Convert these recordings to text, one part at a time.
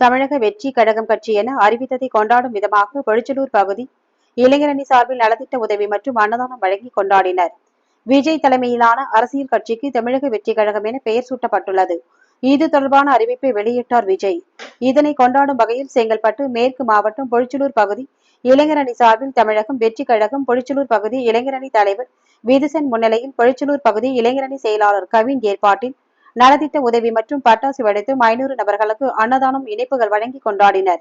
தமிழக வெற்றி கழகம் கட்சி என அறிவித்ததை கொண்டாடும் விதமாக பொழிச்சலூர் பகுதி இளைஞரணி சார்பில் நலத்திட்ட உதவி மற்றும் அன்னதானம் வழங்கி கொண்டாடினர். விஜய் தலைமையிலான அரசியல் கட்சிக்கு தமிழக வெற்றி கழகம் என பெயர் சூட்டப்பட்டுள்ளது. இது தொடர்பான அறிவிப்பை வெளியிட்டார் விஜய். இதனை கொண்டாடும் வகையில் செங்கல்பட்டு மேற்கு மாவட்டம் பொழிச்சலூர் பகுதி இளைஞரணி சார்பில் தமிழகம் வெற்றி கழகம் பொழிச்சலூர் பகுதி இளைஞரணி தலைவர் விதுசன் முன்னிலையில் பொழிச்சலூர் பகுதி இளைஞரணி செயலாளர் கவின் ஏற்பாட்டில் நலத்திட்ட உதவி மற்றும் பட்டாசு வெடித்தும் ஐநூறு நபர்களுக்கு அன்னதானம் இணைப்புகள் வழங்கி கொண்டாடினர்.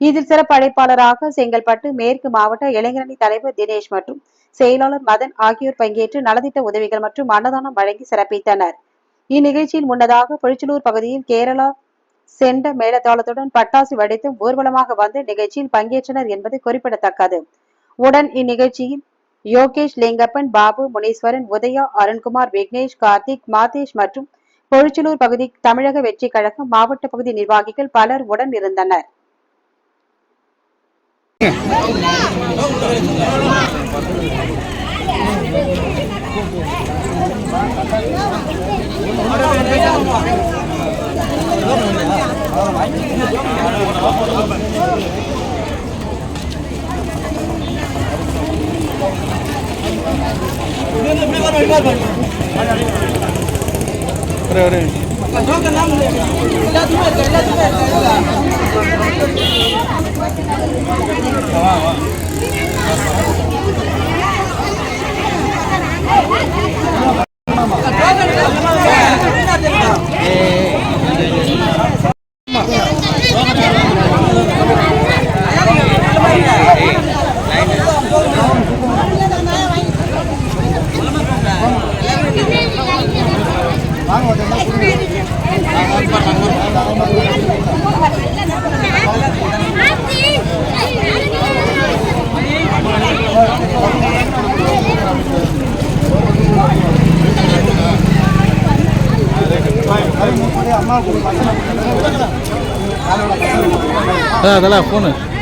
இதில் சிறப்பு அழைப்பாளராக செங்கல்பட்டு மேற்கு மாவட்ட இளைஞரணி தலைவர் தினேஷ் மற்றும் செயலாளர் மதன் ஆகியோர் பங்கேற்று நலத்திட்ட உதவிகள் மற்றும் அன்னதானம் வழங்கி சிறப்பித்தனர். இந்நிகழ்ச்சியில் முன்னதாக பொழிச்சலூர் பகுதியில் கேரளா செண்ட மேலதாளத்துடன் பட்டாசு வெடித்தும் ஊர்வலமாக வந்து நிகழ்ச்சியில் பங்கேற்றனர் என்பது குறிப்பிடத்தக்கது. உடன் இந்நிகழ்ச்சியில் யோகேஷ் லிங்கப்பன் பாபு முனீஸ்வரன் உதயா அருண்குமார் விக்னேஷ் கார்த்திக் மாதேஷ் மற்றும் பொழிச்சலூர் பகுதி தமிழக வெற்றி கழகம் மாவட்ட பகுதி நிர்வாகிகள் பலர் உடன் இருந்தனர். अरे अरे वाह দাদা দাদা ফোন আছে